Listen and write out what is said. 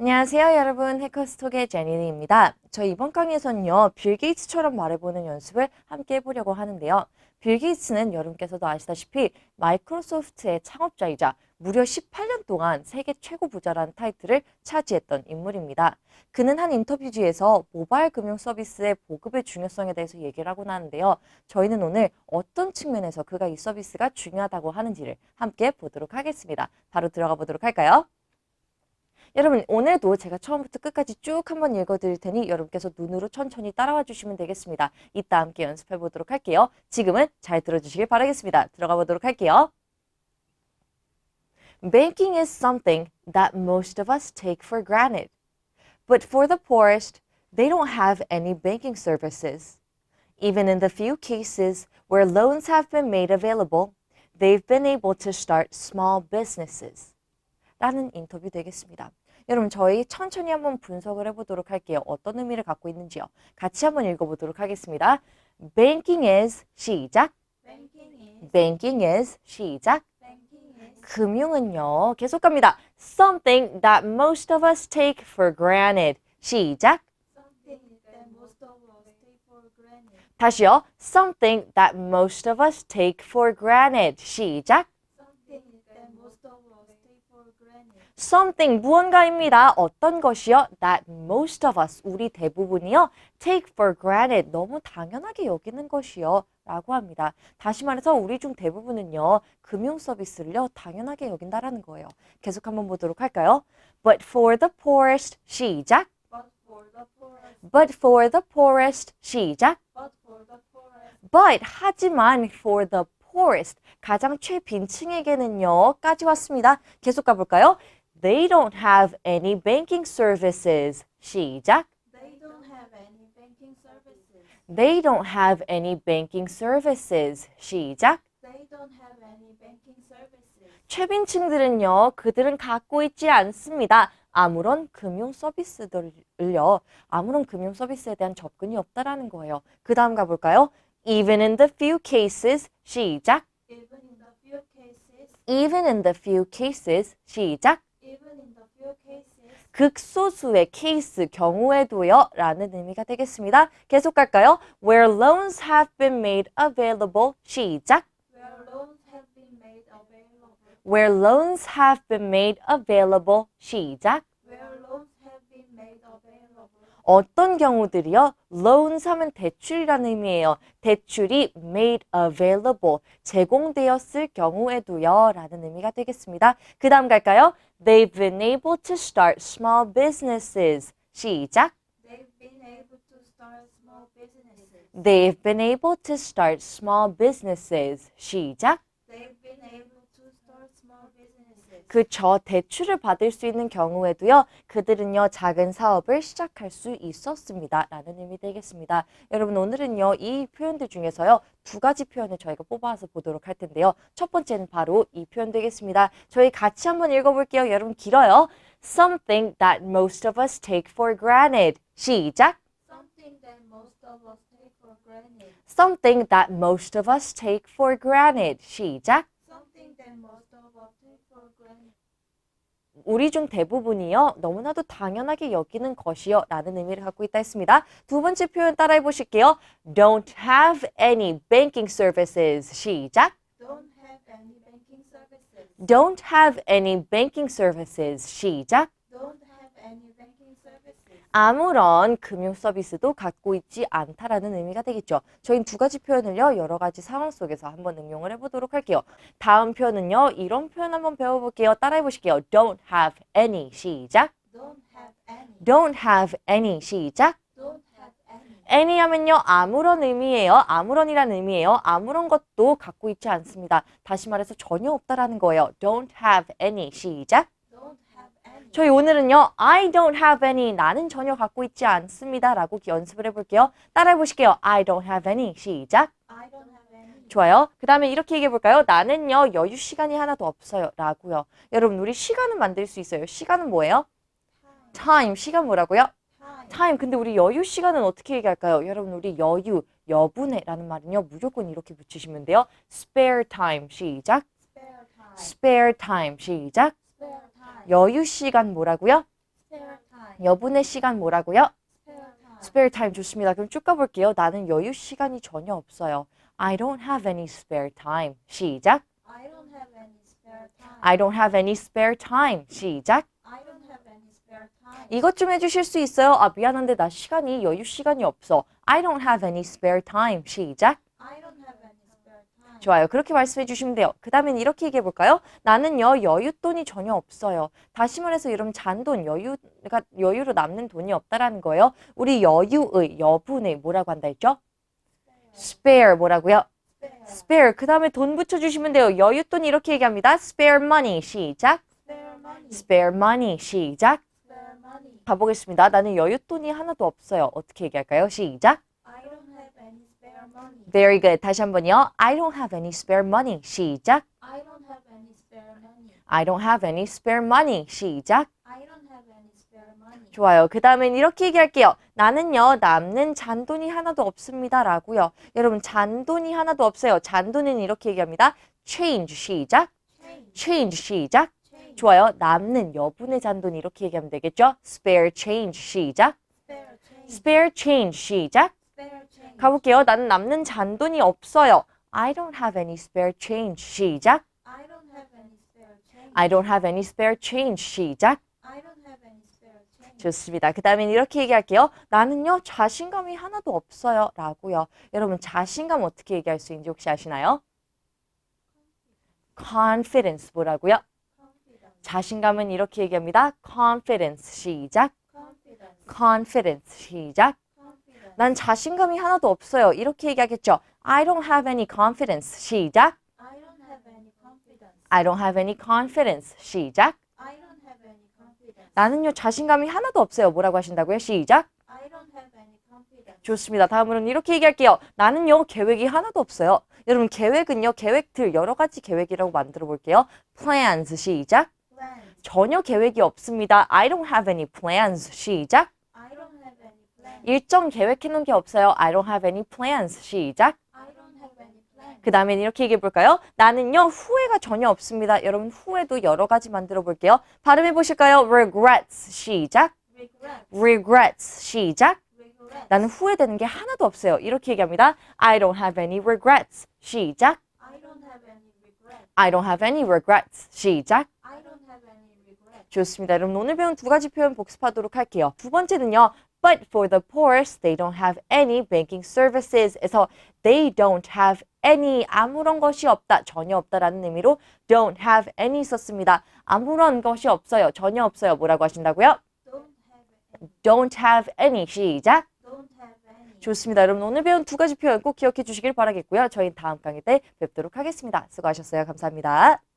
안녕하세요, 여러분. 해커스톡의 제니입니다. 저 이번 강의에서는요, 빌 게이츠처럼 말해보는 연습을 함께 해보려고 하는데요. 빌 게이츠는 여러분께서도 아시다시피 마이크로소프트의 창업자이자 무려 18년 동안 세계 최고 부자라는 타이틀을 차지했던 인물입니다. 그는 한 인터뷰지에서 모바일 금융 서비스의 보급의 중요성에 대해서 얘기를 하곤 하는데요. 저희는 오늘 어떤 측면에서 그가 이 서비스가 중요하다고 하는지를 함께 보도록 하겠습니다. 바로 들어가 보도록 할까요? 여러분 오늘도 제가 처음부터 끝까지 쭉 한번 읽어드릴 테니 여러분께서 눈으로 천천히 따라와 주시면 되겠습니다. 이따 함께 연습해 보도록 할게요. 지금은 잘 들어주시길 바라겠습니다. 들어가 보도록 할게요. Banking is something that most of us take for granted. But for the poorest, they don't have any banking services. Even in the few cases where loans have been made available, they've been able to start small businesses. 라는 인터뷰 되겠습니다. 여러분 저희 천천히 한번 분석을 해보도록 할게요. 어떤 의미를 갖고 있는지요. 같이 한번 읽어보도록 하겠습니다. Banking is 시작. Banking is, Banking is 시작. 금융은요. 계속 갑니다. Something that most of us take for granted. 시작. 다시요. Something that most of us take for granted. 시작. Something that most of us take for granted. Something 무언가입니다. 어떤 것이요? that most of us 우리 대부분이요 take for granted 너무 당연하게 여기는 것이요 라고 합니다. 다시 말해서 우리 중 대부분은요 금융 서비스를요 당연하게 여긴다라는 거예요. 계속 한번 보도록 할까요? But for the poorest 시작. But for the poorest, But for the poorest 시작. but for the poorest, But 하지만 for the poorest 가장 최빈층에게는요 까지 왔습니다. 계속 가볼까요? They don't have any banking services. 시작. they don't have any banking services. They don't have any banking services. 시작. They don't have any banking services. 최빈층들은요, 그들은 갖고 있지 않습니다. 아무런 금융 서비스들을요, 아무런 금융 서비스에 대한 접근이 없다라는 거예요. 그 다음 가볼까요? Even in the few cases, 시작. Even in the few cases, Even in the few cases, 시작. Even in the few cases, 극소수의 케이스 경우에도요 라는 의미가 되겠습니다. 계속 갈까요? Where loans have been made available 시작. where loans have been made available, Where loans have been made available 시작. 어떤 경우들이요? loans 하면 대출이라는 의미예요. 대출이 made available 제공되었을 경우에도요 라는 의미가 되겠습니다. 그 다음 갈까요? They've been able to start small businesses 시작. they've been able to start small businesses. They've been able to start small businesses. 시작. They've been able to start small businesses. 그 저 대출을 받을 수 있는 경우에도요. 그들은요 작은 사업을 시작할 수 있었습니다. 라는 의미 되겠습니다. 여러분 오늘은요 이 표현들 중에서요 두 가지 표현을 저희가 뽑아서 보도록 할 텐데요. 첫 번째는 바로 이 표현 되겠습니다. 저희 같이 한번 읽어볼게요. 여러분 길어요. Something that most of us take for granted. 시작. Something that most of us take for granted. Something that most of us take for granted. 시작. Something that most of us take for granted. 우리 중 대부분이요 너무나도 당연하게 여기는 것이요 라는 의미를 갖고 있다 했습니다. 두 번째 표현 따라해 보실게요. Don't have any banking services. 시작. Don't have any banking services. Don't have any banking services. 시작. Don't have any banking services. 아무런 금융 서비스도 갖고 있지 않다라는 의미가 되겠죠. 저희 두 가지 표현을요 여러 가지 상황 속에서 한번 응용을 해보도록 할게요. 다음 표현은요 이런 표현 한번 배워볼게요. 따라해 보실게요. Don't have any. 시작. Don't have any. Don't have any. 시작. Don't any 하면요 아무런 의미예요. 아무런이란 의미예요. 아무런 것도 갖고 있지 않습니다. 다시 말해서 전혀 없다라는 거예요. Don't have any. 시작. 저희 오늘은요 I don't have any. 나는 전혀 갖고 있지 않습니다 라고 연습을 해볼게요. 따라해 보실게요. I don't have any. 시작. I don't have any. 좋아요. 그 다음에 이렇게 얘기해 볼까요? 나는요 여유 시간이 하나도 없어요. 라고요. 여러분 우리 시간은 만들 수 있어요. 시간은 뭐예요? Time. 시간 뭐라고요? Time. 근데 우리 여유 시간은 어떻게 얘기할까요? 여러분 우리 여유 여분의라는 말은요 무조건 이렇게 붙이시면 돼요. spare time 시작. Spare time. spare time 시작. 여유 시간 뭐라고요? 여분의 시간 뭐라고요? spare time, 좋습니다. 그럼 쭉 가볼게요. 나는 여유 시간이 전혀 없어요. I don't have any spare time. 시작. I don't have any spare time, I don't have any spare time. 시작. I don't have any spare time, 이것 좀 해주실 수 있어요? 아, 미안한데 나 시간이 여유 시간이 없어. I don't have any spare time. 시작. I don't have 좋아요. 그렇게 말씀해 주시면 돼요. 그 다음엔 이렇게 얘기해 볼까요? 나는요, 여윳돈이 전혀 없어요. 다시 말해서 여러분, 잔돈, 여유가, 여유로 남는 돈이 없다라는 거예요. 우리 여유의, 여분의 뭐라고 한다 했죠? spare 뭐라고요? spare. 그 다음에 돈 붙여주시면 돼요. 여윳돈 이렇게 얘기합니다. spare money. 시작. spare money. 시작. 가보겠습니다. 나는 여윳돈이 하나도 없어요. 어떻게 얘기할까요? 시작. I don't have any spare money, Very good. 다시 한번요. I don't have any spare money. 시작. I don't have any spare money, I don't have any spare money. 시작. I don't have any spare money, 좋아요. 그 다음엔 이렇게 얘기할게요. 나는요, 남는 잔돈이 하나도 없습니다. 라고요. 여러분, 잔돈이 하나도 없어요. 잔돈은 이렇게 얘기합니다. change. 시작. change, change. 시작. change, 좋아요. 남는 여분의 잔돈 이렇게 얘기하면 되겠죠? spare change. 시작. spare change, spare change. 시작. 가볼게요. 나는 남는 잔돈이 없어요. I don't have any spare change. 시작. I don't have any spare change, I don't have any spare change. 시작. I don't have any spare change, 좋습니다. 그 다음엔 이렇게 얘기할게요. 나는요, 자신감이 하나도 없어요. 라고요. 여러분, 자신감 어떻게 얘기할 수 있는지 혹시 아시나요? confidence 뭐라고요? 자신감은 이렇게 얘기합니다. confidence. 시작. confidence, confidence. 시작. 난 자신감이 하나도 없어요. 이렇게 얘기하겠죠. I don't have any confidence. 시작. I don't have any confidence, I don't have any confidence. 시작. I don't have any confidence, 나는요, 자신감이 하나도 없어요. 뭐라고 하신다고요? 시작. I don't have any confidence, 좋습니다. 다음으로는 이렇게 얘기할게요. 나는요, 계획이 하나도 없어요. 여러분, 계획은요, 계획들 여러 가지 계획이라고 만들어 볼게요. plans 시작. plans, 전혀 계획이 없습니다. I don't have any plans 시작. I don't have any plans, 일정 계획해 놓은 게 없어요. I don't have any plans 시작. 그 다음엔 이렇게 얘기해 볼까요? 나는요, 후회가 전혀 없습니다. 여러분, 후회도 여러 가지 만들어 볼게요. 발음해 보실까요? regrets 시작. regret, regrets 시작. 나는 후회되는 게 하나도 없어요. 이렇게 얘기합니다. I don't have any regrets. 시작. I don't have any regrets. 시작. I don't have any regret, 좋습니다. 여러분 오늘 배운 두 가지 표현 복습하도록 할게요. 두 번째는요. But for the poorest, they don't have any banking services. 에서 they don't have any 아무런 것이 없다, 전혀 없다라는 의미로 don't have any 썼습니다. 아무런 것이 없어요, 전혀 없어요. 뭐라고 하신다고요? don't have any. 시작. 좋습니다. 여러분 오늘 배운 두 가지 표현 꼭 기억해 주시길 바라겠고요. 저희 다음 강의 때 뵙도록 하겠습니다. 수고하셨어요. 감사합니다.